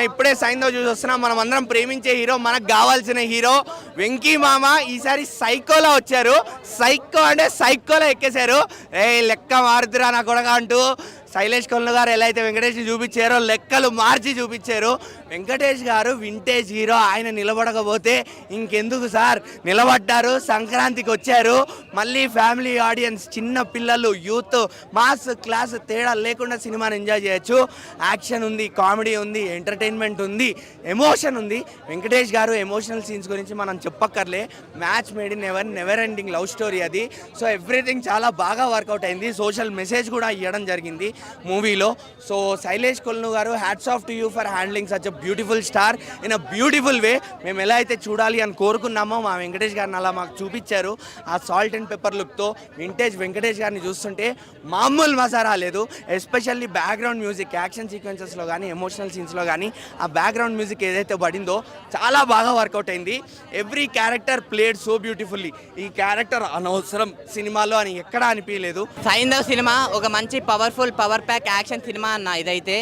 ఇప్పుడే సైన్తో చూసి వస్తున్నాం. మనం అందరం ప్రేమించే హీరో మనకు కావాల్సిన హీరో వెంకీ మామ. ఈసారి సైకోలో వచ్చారు. సైకో అంటే సైకోలో ఎక్కేశారు. ఏ లెక్క మారుతురా నా కొడగా అంటూ. శైలేష్ కొల్లు గారు ఎలా అయితే వెంకటేష్ చూపించారో లెక్కలు మార్చి చూపించారు. వెంకటేష్ గారు వింటేజ్ హీరో ఆయన నిలబడకపోతే ఇంకెందుకు సార్? నిలబడ్డారు సంక్రాంతికి వచ్చారు. మళ్ళీ ఫ్యామిలీ ఆడియన్స్ చిన్న పిల్లలు యూత్ మాస్ క్లాస్ తేడా లేకుండా సినిమాని ఎంజాయ్ చేయొచ్చు. యాక్షన్ ఉంది కామెడీ ఉంది ఎంటర్టైన్మెంట్ ఉంది ఎమోషన్ ఉంది. వెంకటేష్ గారు ఎమోషనల్ సీన్స్ గురించి మనం చెప్పక్కర్లే. Match made in ever never ending love story అది. సో ఎవ్రీథింగ్ చాలా బాగా వర్కౌట్ అయింది. సోషల్ మెసేజ్ కూడా ఇవ్వడం జరిగింది. మూవీలో. So Shailesh Kolanu garu hats off to you for handling such a beautiful star in a beautiful way మేము ఎలా అయితే చూడాలి అని కోరుకున్నామో మా వెంకటేష్ గారిని అలా మాకు చూపించారు. ఆ సాల్ట్ అండ్ పెప్పర్ లుక్తో వింటేజ్ వెంకటేష్ గారిని చూస్తుంటే మామూలు మసారా లేదు ఎస్పెషల్లీ బ్యాక్గ్రౌండ్ మ్యూజిక్ యాక్షన్ సీక్వెన్సెస్లో కానీ ఎమోషనల్ సీన్స్లో కానీ ఆ బ్యాక్గ్రౌండ్ మ్యూజిక్ ఏదైతే పడిందో చాలా బాగా వర్కౌట్ అయింది. Every character played so beautifully ఈ క్యారెక్టర్ అనవసరం సినిమాలో అని ఎక్కడా అనిపించలేదు సైందవ్ సినిమా ఒక మంచి powerful power power pack action cinema అన్న ఇదైతే.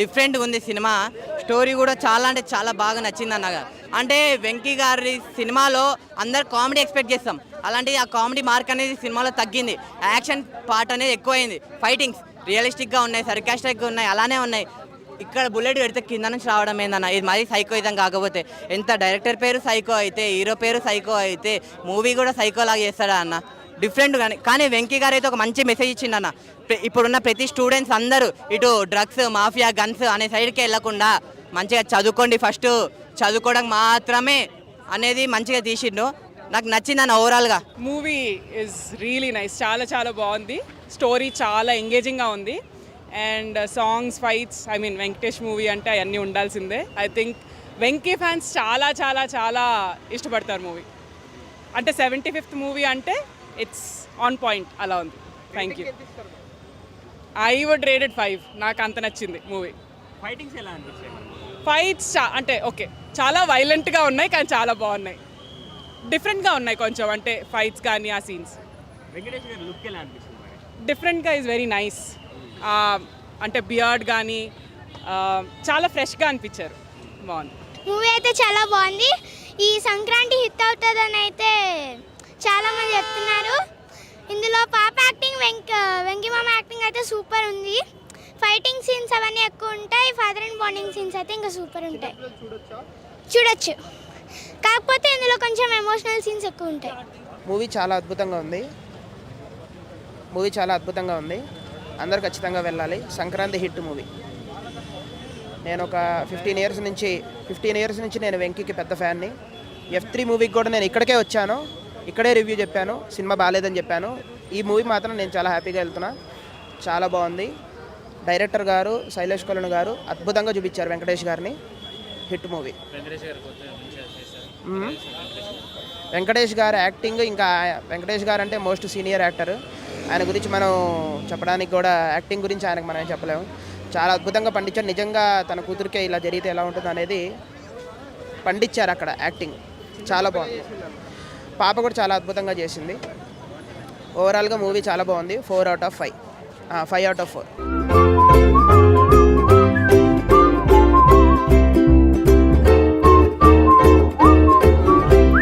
డిఫరెంట్ ఉంది సినిమా. స్టోరీ కూడా చాలా అంటే చాలా బాగా నచ్చింది అన్న. అంటే వెంకీ గారి సినిమాలో అందరు కామెడీ ఎక్స్పెక్ట్ చేస్తాం. అలాంటి ఆ కామెడీ మార్క్ అనేది సినిమాలో తగ్గింది. యాక్షన్ పార్ట్ అనేది ఎక్కువైంది. ఫైటింగ్స్ రియలిస్టిక్గా ఉన్నాయి సర్కాస్టిక్గా ఉన్నాయి అలానే ఉన్నాయి. ఇక్కడ బుల్లెట్ పెడితే కింద నుంచి రావడం ఏందన్న? ఇది మరీ సైకో ఇదం కాకపోతే. ఎంత డైరెక్టర్ పేరు సైకో అయితే హీరో పేరు సైకో అయితే మూవీ కూడా సైకోలాగా చేస్తాడా అన్న? డిఫరెంట్ కానీ కానీ వెంకీ గారు అయితే ఒక మంచి మెసేజ్ ఇచ్చిండన్న. అన్న ఇప్పుడున్న ప్రతి స్టూడెంట్స్ అందరూ ఇటు డ్రగ్స్ మాఫియా గన్స్ అనే సైడ్కి వెళ్ళకుండా మంచిగా చదువుకోండి ఫస్ట్ చదువుకోవడం మాత్రమే అనేది మంచిగా తీసిండు. నాకు నచ్చింది అన్న ఓవరాల్గా మూవీ ఇస్ రియలీ నైస్ చాలా చాలా బాగుంది. స్టోరీ చాలా ఎంగేజింగ్గా ఉంది. And songs fights I mean Venkatesh movie అంటే అవన్నీ ఉండాల్సిందే. ఐ థింక్ వెంకీ ఫ్యాన్స్ చాలా చాలా చాలా ఇష్టపడతారు మూవీ అంటే సెవెంటీ ఫిఫ్త్ మూవీ అంటే ఇట్స్ ఆన్ పాయింట్ అలా ఉంది. Thank you I would rated five నాకు అంత నచ్చింది మూవీ ఫైటింగ్స్ ఎలా ఫైట్స్ చా అంటే ఓకే చాలా వైలెంట్గా ఉన్నాయి కానీ చాలా బాగున్నాయి. డిఫరెంట్గా ఉన్నాయి కొంచెం అంటే ఫైట్స్ కానీ ఆ సీన్స్ వెంకటేష్ గారి లుక్ ఎలా అనిపిస్తుంది మరి? డిఫరెంట్గా ఈజ్ వెరీ నైస్ అంటే బియర్డ్ కానీ చాలా ఫ్రెష్గా అనిపించారు. బాగుంది. మూవీ అయితే చాలా బాగుంది. ఈ సంక్రాంతి హిట్ అవుతుందని అయితే చాలా మంది చెప్తున్నారు. ఇందులో పాప యాక్టింగ్ వెంక వెంకిమామ యాక్టింగ్ అయితే సూపర్ ఉంది. ఫైటింగ్ సీన్స్ అవన్నీ ఎక్కువ ఉంటాయి. ఫాదర్ అండ్ బాండింగ్ సీన్స్ అయితే ఇంకా సూపర్ ఉంటాయి. చూడొచ్చు? కాకపోతే ఇందులో కొంచెం ఎమోషనల్ సీన్స్ ఎక్కువ ఉంటాయి. మూవీ చాలా అద్భుతంగా ఉంది. మూవీ చాలా అద్భుతంగా ఉంది. అందరు ఖచ్చితంగా వెళ్ళాలి. సంక్రాంతి హిట్ మూవీ నేను ఒక ఫిఫ్టీన్ ఇయర్స్ నుంచి ఫిఫ్టీన్ ఇయర్స్ నుంచి నేను వెంకీకి పెద్ద ఫ్యాన్ని ఎఫ్ త్రీ మూవీకి కూడా నేను ఇక్కడికే వచ్చాను. ఇక్కడే రివ్యూ చెప్పాను సినిమా బాగాలేదని చెప్పాను. ఈ మూవీ మాత్రం నేను చాలా హ్యాపీగా వెళ్తున్నా. చాలా బాగుంది. డైరెక్టర్ గారు శైలేష్ కొలను గారు అద్భుతంగా చూపించారు వెంకటేష్ గారిని. Hit movie. వెంకటేష్ గారు యాక్టింగ్ ఇంకా వెంకటేష్ గారు అంటే మోస్ట్ సీనియర్ యాక్టర్ ఆయన గురించి మనం చెప్పడానికి కూడా యాక్టింగ్ గురించి ఆయనకు మనం ఏం చెప్పలేము. చాలా అద్భుతంగా పండించారు. నిజంగా తన కూతురికే ఇలా జరిగితే ఎలా ఉంటుంది అనేది పండించారు అక్కడ యాక్టింగ్ చాలా బాగుంది. పాప కూడా చాలా అద్భుతంగా చేసింది. ఓవరాల్గా మూవీ చాలా బాగుంది. Four out of five five out of four